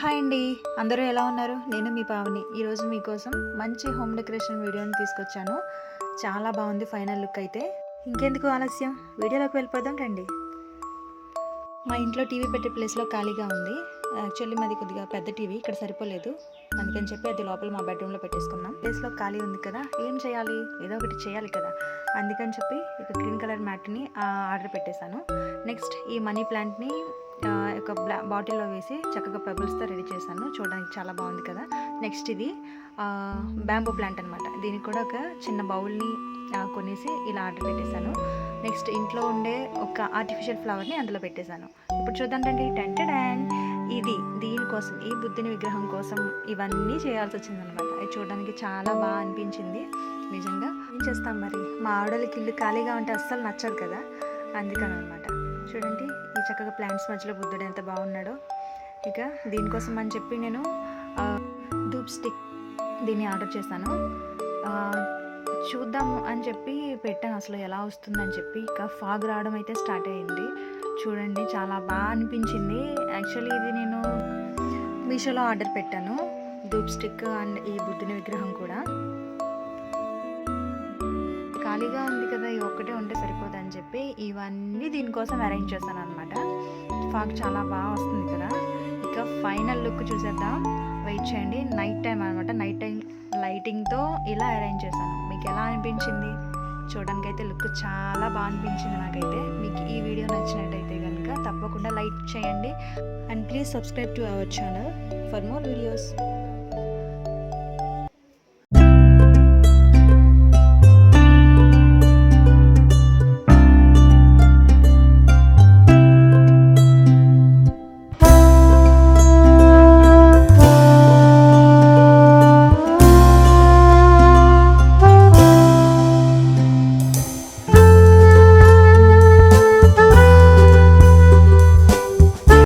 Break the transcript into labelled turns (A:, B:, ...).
A: Hi అండి. అందరూ ఎలా ఉన్నారు? నేను మీ పావని. ఈరోజు మీకోసం మంచి హోమ్ డెకరేషన్ వీడియోని తీసుకొచ్చాను. చాలా బాగుంది ఫైనల్ లుక్ అయితే. ఇంకెందుకు ఆలస్యం? వీడియోలోకి వెళ్ళిపోదాం రండి. మా ఇంట్లో టీవీ పెట్టే ప్లేస్లో ఖాళీగా ఉంది. యాక్చువల్లీ మాది కొద్దిగా పెద్ద టీవీ ఇక్కడ సరిపోలేదు. అందుకని చెప్పి అది లోపల మా బెడ్రూమ్లో పెట్టేసుకున్నాం. ప్లేస్లో ఖాళీ ఉంది కదా ఏం చేయాలి? ఏదో ఒకటి చేయాలి కదా. అందుకని చెప్పి ఇక గ్రీన్ కలర్ మ్యాట్ని ఆర్డర్ పెట్టేశాను. నెక్స్ట్ ఈ మనీ ప్లాంట్ని ఒక బ్లా బాటిల్లో వేసి చక్కగా పెబుల్స్తో రెడీ చేశాను. చూడడానికి చాలా బాగుంది కదా. నెక్స్ట్ ఇది బ్యాంబూ ప్లాంట్ అనమాట దీనికి కూడా ఒక చిన్న బౌల్ని కొనేసి ఇలా ఆర్డర్ పెట్టేశాను. నెక్స్ట్ ఇంట్లో ఉండే ఒక ఆర్టిఫిషియల్ ఫ్లవర్ని అందులో పెట్టేశాను. ఇప్పుడు చూద్దాం రండి. టెంటెడ్ ఇది దీనికోసం ఈ బుద్ధుని విగ్రహం కోసం ఇవన్నీ చేయాల్సి వచ్చిందనమాట అది చూడడానికి చాలా బాగా అనిపించింది. నిజంగా ఏం చేస్తాం మరి? మా ఆడోళ్ళకి ఇల్లు ఖాళీగా ఉంటే అస్సలు నచ్చదు కదా. అందుకని అనమాట చూడండి ఈ చక్కగా ప్లాంట్స్ మధ్యలో బుద్ధుడు ఎంత బాగున్నాడో. ఇక దీనికోసం అని చెప్పి నేను ధూప్ స్టిక్ దీన్ని ఆర్డర్ చేశాను. చూద్దాము అని చెప్పి పెట్టాను అసలు ఎలా వస్తుందని చెప్పి. ఇక ఫాగ్ రావడం అయితే స్టార్ట్ అయ్యింది చూడండి చాలా బాగా అనిపించింది. యాక్చువల్లీ ఇది నేను మీషోలో ఆర్డర్ పెట్టాను ధూప్ స్టిక్ అండ్ ఈ బుద్ధుని విగ్రహం కూడా. ఖాళీగా ఉంది ఇవన్నీ దీనికోసం అరేంజ్ చేశాను అనమాట ఫాక్ చాలా బాగా వస్తుంది కదా ఇక ఫైనల్ లుక్ చూసేద్దాం. వెయిట్ చేయండి. నైట్ టైం అనమాట నైట్ టైం లైటింగ్తో ఇలా అరేంజ్ చేశాను. మీకు ఎలా అనిపించింది? చూడడానికి అయితే లుక్ చాలా బాగా అనిపించింది నాకైతే. మీకు ఈ వీడియో నచ్చినట్టయితే కనుక తప్పకుండా లైక్ చేయండి. And please subscribe to our channel for more videos.